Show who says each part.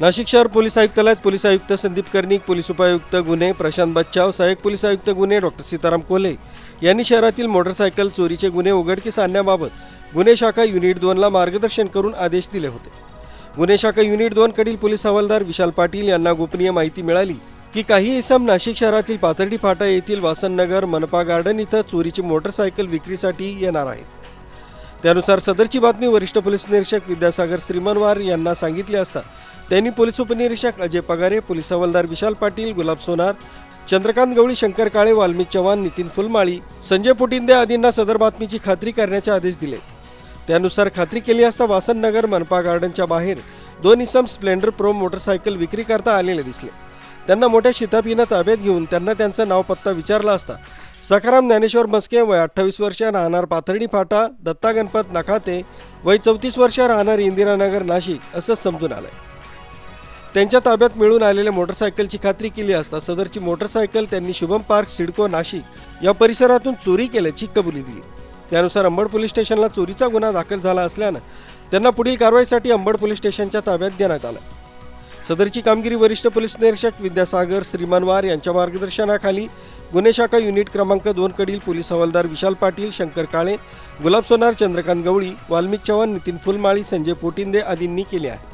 Speaker 1: नाशिक शहर पोलीस आयुक्तालयात पोलीस आयुक्त संदीप कर्णिक पोलीस उपायुक्त गुन्हे प्रशांत बच्चाव सहाय्यक पोलीस आयुक्त गुन्हे डॉक्टर सीताराम कोले यांनी शहरातील मोटरसायकल चोरीचे गुन्हे उघडकीस आणण्याबाबत गुन्हे शाखा युनिट दोनला मार्गदर्शन करून आदेश दिले होते. गुन्हे शाखा युनिट दोनकडील पोलीस हवालदार विशाल पाटील यांना गोपनीय माहिती मिळाली की काही इसम नाशिक शहरातील पाथर्डी फाटा येथील वासननगर मनपा गार्डन इथं चोरीची मोटरसायकल विक्रीसाठी येणार आहेत. त्यानुसार सदरची बातमी वरिष्ठ पोलीस निरीक्षक विद्यासागर श्रीमनवार यांना सांगितली असता त्यांनी पोलीस उपनिरीक्षक अजय पगारे पोलीस हवालदार विशाल पाटील गुलाब सोनार चंद्रकांत गवळी शंकर काळे वाल्मिक चव्हाण नितीन फुलमाळी संजय पुटिंदे आदींना सदर बातमीची खात्री करण्याचे आदेश दिले. त्यानुसार खात्री केली असता वासन नगर मनपा गार्डनच्या बाहेर दोन इसम स्प्लेंडर प्रो मोटरसायकल विक्री करता आलेले दिसले. त्यांना मोठ्या शितापीनं ताब्यात घेऊन त्यांना त्यांचा नाव पत्ता विचारला असता सखाराम ज्ञानेश्वर मस्के वय अठ्ठावीस वर्ष राहणार पाथर्डी फाटा दत्ता गणपत नखाते वय चौतीस वर्ष राहणार इंदिरानगर नाशिक असं समजून आलंय. त्यांच्या ताब्यात मिळून आलेल्या मोटरसायकलची खात्री केली असता सदरची मोटरसायकल त्यांनी शुभम पार्क सिडको नाशिक या परिसरातून चोरी केल्याची कबुली दिली. त्यानुसार अंबड पोलीस स्टेशनला चोरीचा गुन्हा दाखल झाला असल्यानं त्यांना पुढील कारवाईसाठी अंबड पोलीस स्टेशनच्या ताब्यात देण्यात आलं. सदरची कामगिरी वरिष्ठ पोलीस निरीक्षक विद्यासागर श्रीमानवार यांच्या मार्गदर्शनाखाली गुन्हे शाखा युनिट क्रमांक दोन कडील पोलीस हवालदार विशाल पाटील शंकर काळे गुलाब सोनार चंद्रकांत गवळी वाल्मिक चव्हाण नितीन फुलमाळी संजय पोटिंदे आदींनी केली आहे